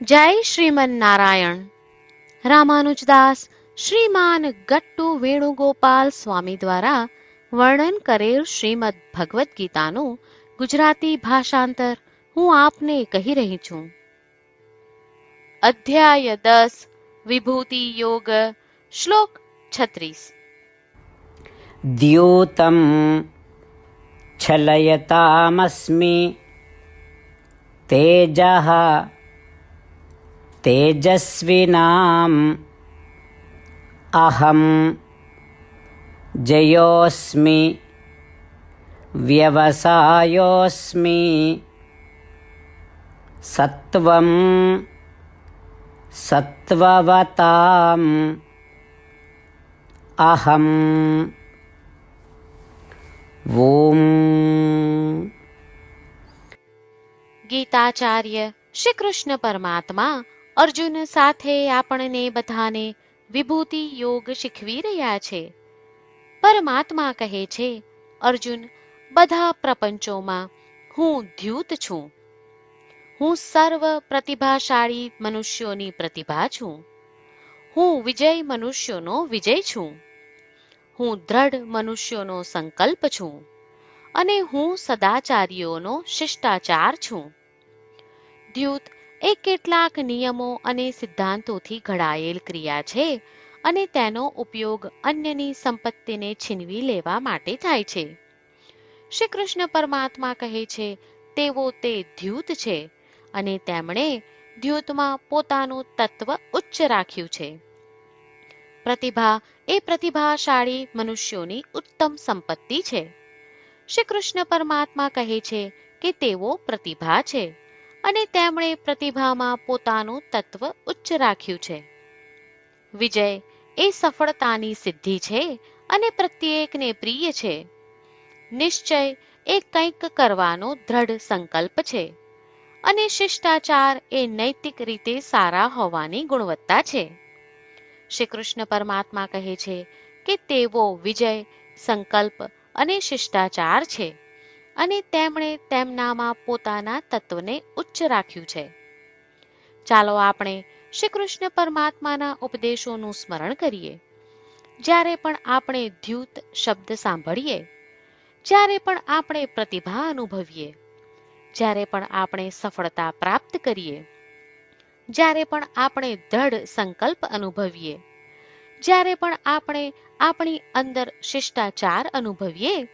જય શ્રીમન નારાયણ રામાનુજદાસ શ્રીમાન ગટ્ટુ વેણુગોપાલ સ્વામી દ્વારા વર્ણન કરેલ શ્રીમદ ભગવદ્ ગીતાનું ગુજરાતી ભાષાંતર હું આપને કહી રહી છું. અધ્યાય દસ, વિભૂતિ યોગ, શ્લોક છત્રીસ. દ્યુતમ છલયતામસ્મી તેજઃ तेजस्विनाम्। अहं जयोऽस्मि व्यवसायोऽस्मि सत्त्वं सत्त्ववताम्। अहम् ॐ गीताचार्य श्रीकृष्णपरमात्मा અર્જુન સાથે આપણને બધાને વિભૂતિ યોગ શીખવી રહ્યા છે. પરમાત્મા કહે છે, અર્જુન, બધા પ્રપંચોમાં હું દ્યુત છું. હું સર્વ પ્રતિભાશાળી મનુષ્યોની પ્રતિભા છું. હું વિજય મનુષ્યોનો વિજય છું. હું દ્રઢ મનુષ્યોનો સંકલ્પ છું. અને હું સદાચારીઓનો શિષ્ટાચાર છું. દ્યુત એ કેટલાક નિયમો અને સિદ્ધાંતોથી ઘડાયેલ ક્રિયા છે અને તેનો ઉપયોગ અન્યની સંપત્તિને છીનવી લેવા માટે થાય છે. શ્રી કૃષ્ણ પરમાત્મા કહે છે તેવો તે દ્યુત છે. અને તેમણે દ્યુતમાં પોતાનું તત્વ ઉચ્ચ રાખ્યું છે. પ્રતિભા એ પ્રતિભાશાળી મનુષ્યોની ઉત્તમ સંપત્તિ છે. શ્રી કૃષ્ણ પરમાત્મા કહે છે કે તેઓ પ્રતિભા છે. અને તેમણે પ્રતિભામાં પોતાનું તત્વ ઉચ્ચ રાખ્યું છે. વિજય એ સફળતાની સિદ્ધિ છે અને પ્રત્યેકને પ્રિય છે. નિશ્ચય એ કંઈક કરવાનો દ્રઢ સંકલ્પ છે અને શિષ્ટાચાર એ નૈતિક રીતે સારા હોવાની ગુણવત્તા છે. શ્રી કૃષ્ણ પરમાત્મા કહે છે કે તેવો વિજય સંકલ્પ અને શિષ્ટાચાર છે. અને તેમણે તેમનામાં પોતાના તત્વને ઉચ્ચ રાખ્યું છે. ચાલો આપણે શ્રી કૃષ્ણ પરમાત્માના ઉપદેશોનું સ્મરણ કરીએ. જ્યારે પણ આપણે દ્યુત શબ્દ સાંભળીએ, જ્યારે પણ આપણે પ્રતિભા અનુભવીએ, જ્યારે પણ આપણે સફળતા પ્રાપ્ત કરીએ, જ્યારે પણ આપણે દ્રઢ સંકલ્પ અનુભવીએ, જ્યારે પણ આપણે આપણી અંદર શિષ્ટાચાર અનુભવીએ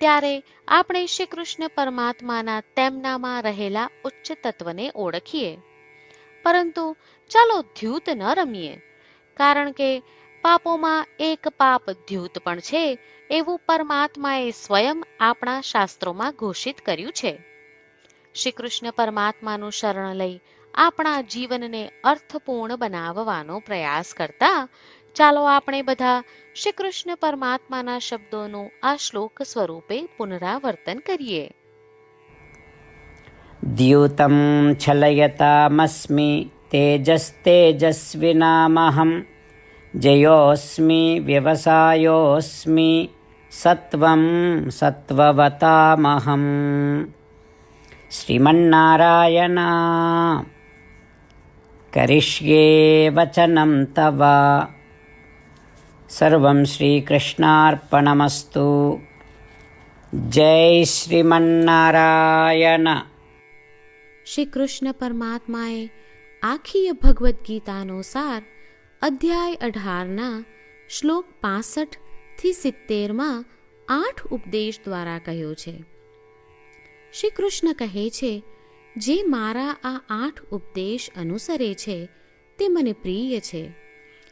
ત્યારે આપણે શ્રી કૃષ્ણ પરમાત્માના તેમનામાં રહેલા ઉચ્ચ તત્વને ઓળખીએ. પરંતુ ચાલો દ્યુત ન રમીએ, કારણ કે પાપોમાં એક પાપ દ્યુત પણ છે એવું પરમાત્માએ સ્વયં આપણા શાસ્ત્રોમાં ઘોષિત કર્યું છે. શ્રી કૃષ્ણ પરમાત્માનું શરણ લઈ આપણા જીવનને અર્થપૂર્ણ બનાવવાનો પ્રયાસ કરતા ચાલો આપણે બધા શ્રી કૃષ્ણ પરમાત્માના શબ્દોનું આ શ્લોક સ્વરૂપે પુનરાવર્તન કરીએ द्यूतं छलयतामस्मि तेजस्तेजस्विनामहं जयोऽस्मि व्यवसायोऽस्मि सत्वं सत्त्ववतामहम् श्रीमन्नारायण करिष्ये वचनं तव સર્વમ શ્રી કૃષ્ણાર્પણમસ્તુ જય શ્રીમન્નારાયણ શ્રી કૃષ્ણ પરમાત્માએ આખીય ભગવદ્ ગીતાનો સાર અધ્યાય અઢારના શ્લોક પાસઠથી સિત્તેરમાં આઠ ઉપદેશ દ્વારા કહ્યો છે શ્રી કૃષ્ણ કહે છે જે મારા આ આઠ ઉપદેશ અનુસરે છે તે મને પ્રિય છે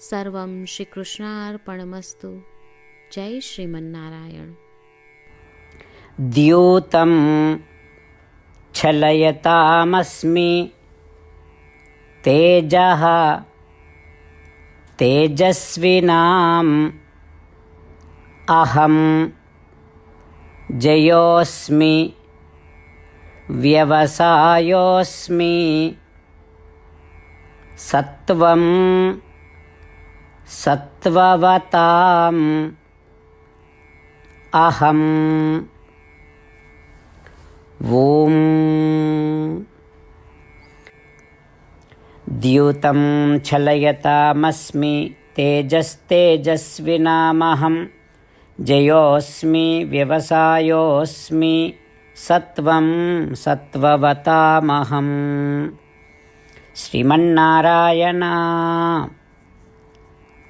సర్వం శ్రీకృష్ణార్పణమస్తు. జై శ్రీమన్నారాయణ. ద్యూతం చలయతామస్మి తేజ తేజస్వినాం అహం జయోస్మి వ్యవసాయోస్మి సత్వం సత్వవతాం అహం ఓం ద్యూతం చలయతామస్మి తేజస్తేజస్వినామహం జయోస్మి వ్యవసాయోస్మి సత్వం సత్వవతామహం. శ్రీమన్నారాయణ